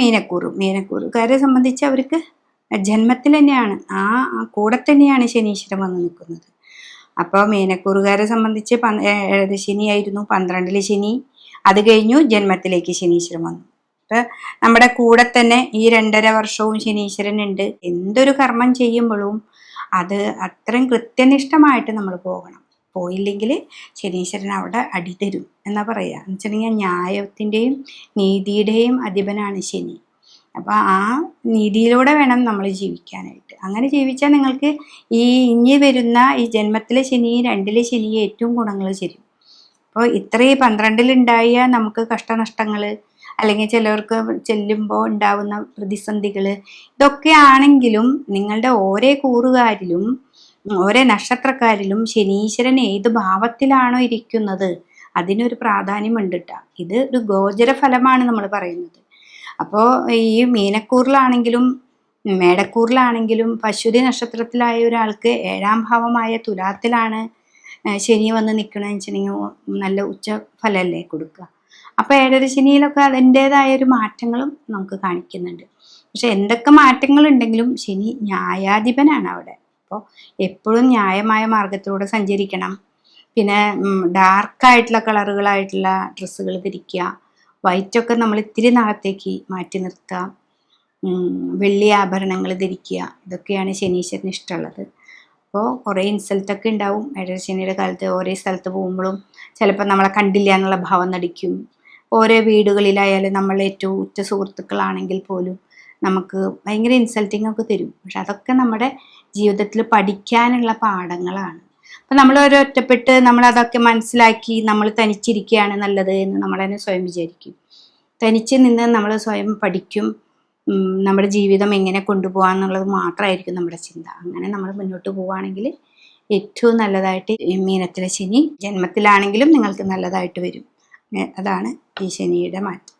മീനക്കൂറ് മീനക്കൂറുകാരെ സംബന്ധിച്ച് അവർക്ക് ജന്മത്തിൽ തന്നെയാണ്. ആ കൂടെ തന്നെയാണ് ശനീശ്വരൻ വന്ന് നിൽക്കുന്നത്. അപ്പോൾ മീനക്കൂറുകാരെ സംബന്ധിച്ച് ഏഴര ശനിയായിരുന്നു പന്ത്രണ്ടിൽ ശനി. അത് കഴിഞ്ഞു ജന്മത്തിലേക്ക് ശനീശ്വരൻ വന്നു. അപ്പം നമ്മുടെ കൂടെ തന്നെ ഈ രണ്ടര വർഷവും ശനീശ്വരൻ ഉണ്ട്. എന്തൊരു കർമ്മം ചെയ്യുമ്പോഴും അത് അത്രയും കൃത്യനിഷ്ഠമായിട്ട് നമ്മൾ പോകണം. പോയില്ലെങ്കിൽ ശനീശ്വരൻ അവിടെ അടി തരും എന്നാ പറയുക എന്ന് വെച്ചിട്ടുണ്ടെങ്കിൽ ന്യായത്തിന്റെയും നീതിയുടെയും അധിപനാണ് ശനി. അപ്പോൾ ആ നീതിയിലൂടെ വേണം നമ്മൾ ജീവിക്കാനായിട്ട്. അങ്ങനെ ജീവിച്ചാൽ നിങ്ങൾക്ക് ഈ ഇനി വരുന്ന ഈ ജന്മത്തിലെ ശനി രണ്ടിലെ ശനി ഏറ്റവും ഗുണങ്ങൾ ചെയ്യും അപ്പോൾ ഇത്രയും പന്ത്രണ്ടിലുണ്ടായ നമുക്ക് കഷ്ടനഷ്ടങ്ങൾ അല്ലെങ്കിൽ ചിലർക്ക് ചെല്ലുമ്പോൾ ഉണ്ടാവുന്ന പ്രതിസന്ധികൾ ഇതൊക്കെ ആണെങ്കിലും നിങ്ങളുടെ ഓരോ കൂറുകാരിലും ഓരോ നക്ഷത്രക്കാരിലും ശനീശ്വരൻ ഏത് ഭാവത്തിലാണോ ഇരിക്കുന്നത് അതിനൊരു പ്രാധാന്യമുണ്ട് കേട്ടോ ഇത് ഒരു ഗോചര ഫലമാണ് നമ്മൾ പറയുന്നത്. അപ്പോൾ ഈ മീനക്കൂറിലാണെങ്കിലും മേടക്കൂറിലാണെങ്കിലും പശുതി നക്ഷത്രത്തിലായ ഒരാൾക്ക് ഏഴാം ഭാവമായ തുലാത്തിലാണ് ശനി വന്ന് നിൽക്കണമെന്ന് വെച്ചിട്ടുണ്ടെങ്കിൽ നല്ല ഉച്ച ഫലമല്ലേ കൊടുക്കുക. അപ്പോൾ ഏഴര ശനിയിലൊക്കെ അതിന്റെതായ ഒരു മാറ്റങ്ങളും നമുക്ക് കാണിക്കുന്നുണ്ട്. പക്ഷെ എന്തൊക്കെ മാറ്റങ്ങൾ ഉണ്ടെങ്കിലും ശനി ന്യായാധിപനാണ് അവിടെ. അപ്പോൾ എപ്പോഴും ന്യായമായ മാർഗത്തിലൂടെ സഞ്ചരിക്കണം. പിന്നെ ഡാർക്കായിട്ടുള്ള കളറുകളായിട്ടുള്ള ഡ്രസ്സുകൾ ധരിക്കുക. വൈറ്റൊക്കെ നമ്മൾ ഇത്തിരി നാളത്തേക്ക് മാറ്റി നിർത്തുക. വെള്ളി ആഭരണങ്ങൾ ധരിക്കുക. ഇതൊക്കെയാണ് ശനീശ്വരന് ഇഷ്ടമുള്ളത്. അപ്പോൾ കുറേ ഇൻസൾട്ടൊക്കെ ഉണ്ടാവും ഏഴരശനിയുടെ കാലത്ത് ഓരോ സ്ഥലത്ത് പോകുമ്പോഴും ചിലപ്പോൾ നമ്മളെ കണ്ടില്ല എന്നുള്ള ഭാവം നടിക്കും. ഓരോ വീടുകളിലായാലും നമ്മൾ ഏറ്റവും ഉറ്റ സുഹൃത്തുക്കളാണെങ്കിൽ പോലും നമുക്ക് ഭയങ്കര ഇൻസൾട്ടിങ് ഒക്കെ തരും. പക്ഷെ അതൊക്കെ നമ്മുടെ ജീവിതത്തിൽ പഠിക്കാനുള്ള പാഠങ്ങളാണ്. അപ്പം നമ്മൾ ഒരു ഒറ്റപ്പെട്ട് നമ്മൾ അതൊക്കെ മനസ്സിലാക്കി നമ്മൾ തനിച്ചിരിക്കുകയാണ് നല്ലത് എന്ന് നമ്മൾ തന്നെ സ്വയം വിചാരിക്കും. തനിച്ച് നിന്ന് നമ്മൾ സ്വയം പഠിക്കും. നമ്മുടെ ജീവിതം എങ്ങനെ കൊണ്ടുപോകാം എന്നുള്ളത് മാത്രമായിരിക്കും നമ്മുടെ ചിന്ത. അങ്ങനെ നമ്മൾ മുന്നോട്ട് പോവുകയാണെങ്കിൽ ഏറ്റവും നല്ലതായിട്ട് മീനത്തിലെ ശനി ജന്മത്തിലാണെങ്കിലും നിങ്ങൾക്ക് നല്ലതായിട്ട് വരും. അതാണ് ഈ ശനിയുടെ മാറ്റം.